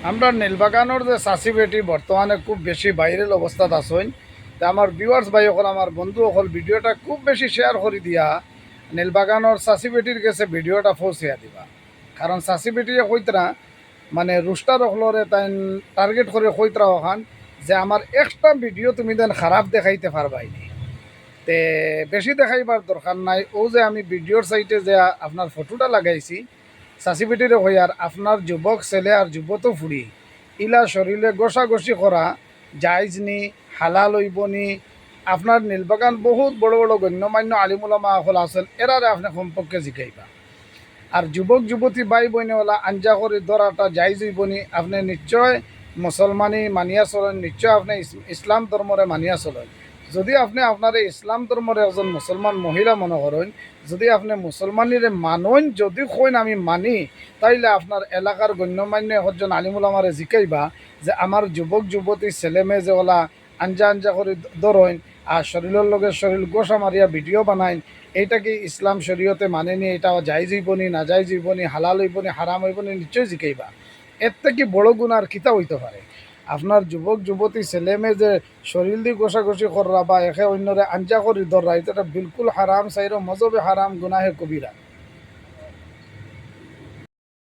আমরা নীলবাগানোর যে চাষি বেটি বর্তমানে খুব বেশি ভাইরাল অবস্থাত আসইন তা আমার ভিউয়ার্স ভাই অকল আমার বন্ধু অকল ভিডিওটা খুব বেশি শেয়ার করে দিয়া নীলবাগানোর চাষি বেটির কাছে ভিডিওটা পৌঁছিয়া দিবা। কারণ চাষি বেটিয়ে কইতরা মানে রুস্টার অকলরে তাই টার্গেট করে কইতরা ওখান যে আমার এক্সট্রা ভিডিও তুমি দেন খারাপ দেখাইতে পারবাইনি তে বেশি দেখাইবার দরকার নাই ও যে আমি ভিডিওর সাইটে যে আপনার ফটোটা লাগাইছি চাষিপিটিরে হইয়ার আপনার যুবক ছেলে আর যুবত ফুড়ি ইলা শরীরে গোসাগসি করা জায়জ নি, হালাল হইব নি। আপনার নীলবাগান বহুত বড় বড় গণ্যমান্য আলিমুলামা হল আছেন এরারে আপনি সম্পর্কে জিকাইবা। আর যুবক যুবতী বাই বইনেওয়ালা আঞ্জা করে ধরাটা জায়জ হইব নি, আপনি নিশ্চয় মুসলমানি মানিয়া চলেন নিশ্চয় আপনি ইস- ইসলাম ধর্মরে মানিয়া চলেন যদি আপনি আপনার ইসলাম ধর্মর একজন মুসলমান মহিলা মনে করেন, যদি আপনি মুসলমানিরে মানন, যদি কইন আমি মানি, তাইলে আপনার এলাকার গণ্যমান্য একজন আলিমুল আমারে জিকাইবা যে আমার যুবক যুবতী ছেলে, মেয়ে যে ওলা আঞ্জা আঞ্জা করে ধরেন আর শরীরের লগে শরীর গোসা মারিয়া ভিডিও বানাইন, এইটা কি ইসলাম শরীয়তে মানেনি এটা যাই জীবনি না যাই জীবনি হালাল হইবনি হারাম হইবনি নিশ্চয়ই জিকাইবা। এর থেকে বড় গুণ আর কিতা হইতে পারে। আপনার যুবক, যুবতী, ছেলে, মেয়ে যে শরীর দিয়ে গোসাগসি কররা বা একে অন্যরে আঞ্জা করি ধররা এটা বিলকুল হারাম চাইর মজবে হারাম গুনাহে কবিরা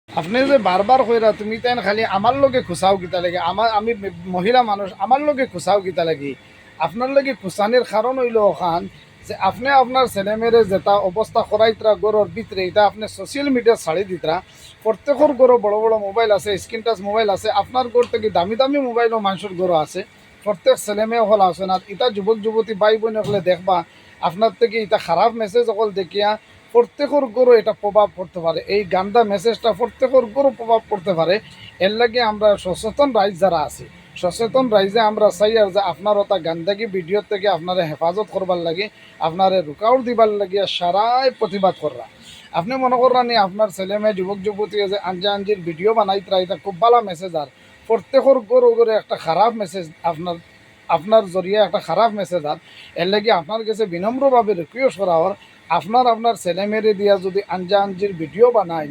আপনি যে বারবার কইরা তুমি তাই খালি আমার লগে খুচাও গীতা লাগে আমার আমি মহিলা মানুষ আমার লগে খুচাও গীতা লাগি। আপনার লগে খুচানির কারণ হইল ওখান যে আপনি আপনার ছেলেমেয়েরে যেটা অবস্থা করাইতরা, গরুর ভিতরে, এটা আপনি সোশ্যাল মিডিয়া ছাড়ি দিতরা। প্রত্যেকের গরু বড় বড় মোবাইল আছে স্ক্রিন টাচ মোবাইল আছে। আপনার গড় থেকে দামি দামি মোবাইলও মানুষের গরু আছে। প্রত্যেক ছেলে মেয়ে হল আছে না। এটা যুবক যুবতী বাই বোন হলে দেখবা, আপনার থেকে এটা খারাপ মেসেজ অকল দেখিয়া প্রত্যেকের গরু এটা প্রভাব পড়তে পারে। এই গান্দা মেসেজটা প্রত্যেকের গরু প্রভাব পড়তে পারে। এর লাগে আমরা সচেতন রাইজ যারা আছি। সচেতন রাইজে আমরা চাই আর যে আপনার ওটা গান্দাগি ভিডিও থেকে আপনারা হেফাজত করবার লাগে আপনারে রুকাউট দিবার লাগিয়া সারাই প্রতিবাদ কররা আপনি মনে করেন আপনার ছেলে মেয়ে যুবক যুবতী যে আঞ্জা আঞ্জির ভিডিও বানাইতরা এটা খুব ভালো মেসেজ আর প্রত্যেকের গরু গরু একটা খারাপ মেসেজ আপনার আপনার জরিয়ে একটা খারাপ মেসেজ আর এর লাগে আপনার কাছে বিনম্রভাবে রিকোয়েস্ট করা হওয়ার আপনার আপনার ছেলে মেয়েরে দিয়া যদি আঞ্জা আঞ্জির ভিডিও বানাই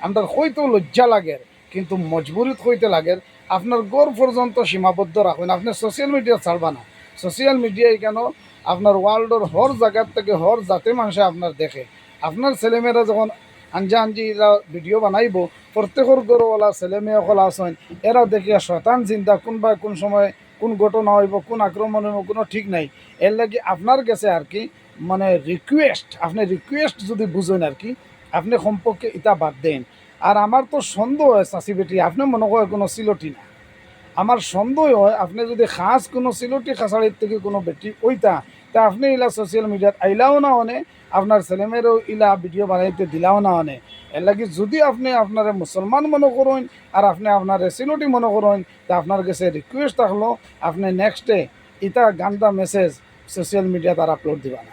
আমরা হয়তো লজ্জা লাগে, কিন্তু মজবুরিত হইতে লাগে। আপনার গড় পর্যন্ত সীমাবদ্ধ রাখবেন। আপনি সোশ্যাল মিডিয়া ছাড়বা না। সোশ্যাল মিডিয়ায় কেন? আপনার ওয়ার্ল্ডের হর জায়গার থেকে হর জাতে মানুষে আপনার দেখে। আপনার ছেলেমেয়েরা যখন আঞ্জা আঞ্জি এরা ভিডিও বানাইব প্রত্যেকের গরুওয়ালা ছেলে মেয়ে সকল আছেন এরা দেখিয়া শতান চিন্তা কোনবা কোন সময় কোন ঘটনা হইব, কোন আক্রমণ হইব, কোনো ঠিক নাই। এর লাগে আপনার কাছে আর কি মানে রিকোয়েস্ট আপনি রিকোয়েস্ট যদি বুঝেন আর কি, আপনি সম্পর্কে ইটা বাদ দেন। আর আমার তো সন্দেহ হয় চাষি বেটি, আপনি মনে হয় কোনো সিলটি না। আমার সন্দেহ হয়, আপনি যদি খাস কোনো সিলটি খাসাড়ির থেকে কোনো বেটি ওইটা, তা আপনি ইলা সোশ্যাল মিডিয়াত আইলাও না অনে আপনার ছেলেমেয়েরও ইলা ভিডিও বানাইতে দিলাও না অনে এর লাগি যদি আপনি আপনার মুসলমান মনে করেন, আর আপনি আপনার সিলটি মনে করেন, তা আপনার কাছে রিকোয়েস্ট থাকল, আপনি নেক্সট ডে ইটা গান্দা মেসেজ সোশ্যাল মিডিয়া তার আপলোড দিবা না।